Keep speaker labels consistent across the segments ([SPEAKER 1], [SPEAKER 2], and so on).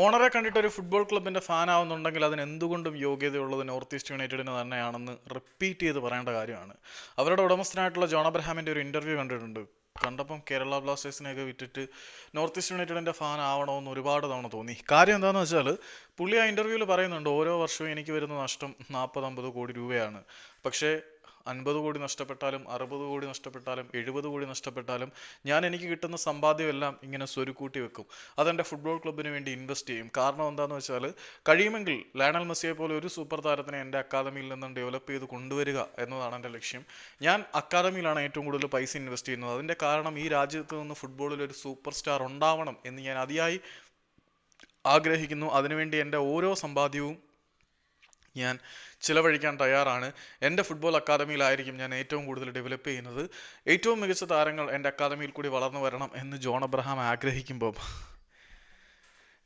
[SPEAKER 1] ഓണറെ കണ്ടിട്ട് ഒരു ഫുട്ബോൾ ക്ലബിന്റെ ഫാൻ ആവുന്നുണ്ടെങ്കിൽ അതിന് എന്തുകൊണ്ടും യോഗ്യതയുള്ളത് നോർത്ത് ഈസ്റ്റ് യുണൈറ്റഡിന് തന്നെയാണെന്ന് റിപ്പീറ്റ് ചെയ്ത് പറയേണ്ട കാര്യമാണ്. അവരുടെ ഉടമസ്ഥനായിട്ടുള്ള ജോൺ അബ്രഹാമിന്റെ ഒരു ഇന്റർവ്യൂ കണ്ടിട്ടുണ്ട്. കണ്ടപ്പം കേരള ബ്ലാസ്റ്റേഴ്സിനെയൊക്കെ വിറ്റിട്ട് നോർത്ത് ഈസ്റ്റ് യുണൈറ്റഡിന്റെ ഫാൻ ആവണമെന്ന് ഒരുപാട് തവണ തോന്നി. കാര്യം എന്താണെന്ന് വെച്ചാൽ പുള്ളി ആ ഇന്റർവ്യൂവിൽ പറയുന്നുണ്ട് ഓരോ വർഷവും എനിക്ക് വരുന്ന നഷ്ടം നാൽപ്പത് അമ്പത് കോടി രൂപയാണ്. പക്ഷേ അൻപത് കോടി നഷ്ടപ്പെട്ടാലും അറുപത് കോടി നഷ്ടപ്പെട്ടാലും എഴുപത് കോടി നഷ്ടപ്പെട്ടാലും ഞാൻ എനിക്ക് കിട്ടുന്ന സമ്പാദ്യമെല്ലാം ഇങ്ങനെ സ്വരുക്കൂട്ടി വെക്കും. അതെന്റെ ഫുട്ബോൾ ക്ലബ്ബിന് വേണ്ടി ഇൻവെസ്റ്റ് ചെയ്യും. കാരണം എന്താണെന്ന് വെച്ചാൽ കഴിയുമെങ്കിൽ ലയണൽ മെസ്സിയെ പോലെ ഒരു സൂപ്പർ താരത്തിനെ എന്റെ അക്കാദമിയിൽ നിന്നും ഡെവലപ്പ് ചെയ്ത് കൊണ്ടുവരിക എന്നതാണ് എന്റെ ലക്ഷ്യം. ഞാൻ അക്കാദമിയിലാണ് ഏറ്റവും കൂടുതൽ പൈസ ഇൻവെസ്റ്റ് ചെയ്യുന്നത്. അതിന്റെ കാരണം ഈ രാജ്യത്ത് നിന്ന് ഫുട്ബോളിൽ ഒരു സൂപ്പർ സ്റ്റാർ ഉണ്ടാവണം എന്ന് ഞാൻ അതിയായി ആഗ്രഹിക്കുന്നു. അതിനുവേണ്ടി എന്റെ ഓരോ സമ്പാദ്യവും ഞാൻ ചിലവഴിക്കാൻ തയ്യാറാണ്. എന്റെ ഫുട്ബോൾ അക്കാദമിയിലായിരിക്കും ഞാൻ ഏറ്റവും കൂടുതൽ ഡെവലപ്പ് ചെയ്യുന്നത്. ഏറ്റവും മികച്ച താരങ്ങൾ എന്റെ അക്കാദമിയിൽ കൂടി വളർന്നു വരണം എന്ന് ജോൺ അബ്രഹാം ആഗ്രഹിക്കുമ്പോൾ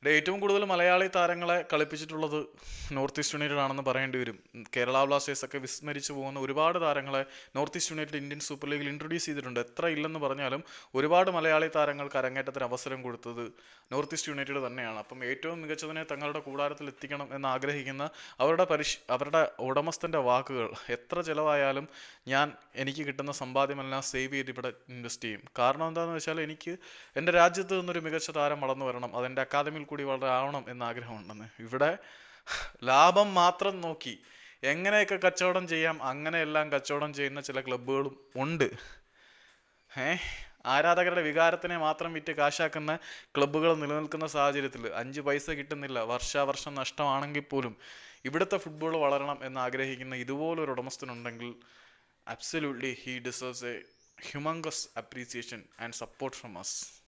[SPEAKER 1] ഏറ്റവും കൂടുതൽ മലയാളി താരങ്ങളെ കളിപ്പിച്ചിട്ടുള്ളത് നോർത്ത് ഈസ്റ്റ് യുണൈറ്റഡ് ആണെന്ന് പറയേണ്ടി വരും. കേരള ബ്ലാസ്റ്റേഴ്സ് ഒക്കെ വിസ്മരിച്ചു പോകുന്ന ഒരുപാട് താരങ്ങളെ North East United Indian Super ലീഗിൽ ഇൻട്രൊഡ്യൂസ് ചെയ്തിട്ടുണ്ട്. എത്ര ഇല്ലെന്ന് പറഞ്ഞാലും ഒരുപാട് മലയാളി താരങ്ങൾക്ക് അരങ്ങേറ്റത്തിന് അവസരം കൊടുത്തത് നോർത്ത് ഈസ്റ്റ് യുണൈറ്റഡ് തന്നെയാണ്. അപ്പം ഏറ്റവും മികച്ചതിനെ തങ്ങളുടെ കൂടാരത്തിൽ എത്തിക്കണം എന്ന് ആഗ്രഹിക്കുന്ന അവരുടെ പരിശ് അവരുടെ ഉടമസ്ഥന്റെ വാക്കുകൾ എത്ര ചിലവായാലും ഞാൻ എനിക്ക് കിട്ടുന്ന സമ്പാദ്യമെല്ലാം സേവ് ചെയ്ത് ഇവിടെ ഇൻവെസ്റ്റ് ചെയ്യും. കാരണം എന്താണെന്ന് വെച്ചാൽ എനിക്ക് എന്റെ രാജ്യത്ത് നിന്നൊരു മികച്ച താരം വളർന്നു വരണം. അതെന്റെ അക്കാദമിയിൽ കൂടി വളരെ ആവണം എന്ന ആഗ്രഹമുണ്ടെന്ന് ഇവിടെ ലാഭം മാത്രം നോക്കി എങ്ങനെയൊക്കെ കച്ചവടം ചെയ്യാം അങ്ങനെയെല്ലാം കച്ചവടം ചെയ്യുന്ന ചില ക്ലബ്ബുകളും ഉണ്ട്. ഏ ആരാധകരുടെ വികാരത്തിനെ മാത്രം വിറ്റ് കാശാക്കുന്ന ക്ലബ്ബുകൾ നിലനിൽക്കുന്ന സാഹചര്യത്തിൽ അഞ്ച് പൈസ കിട്ടുന്നില്ല വർഷാവർഷം നഷ്ടമാണെങ്കിൽ പോലും ഇവിടുത്തെ ഫുട്ബോൾ വളരണം എന്ന് ആഗ്രഹിക്കുന്ന ഇതുപോലൊരു ഉടമസ്ഥനുണ്ടെങ്കിൽ absolutely he deserves a humongous appreciation and support from us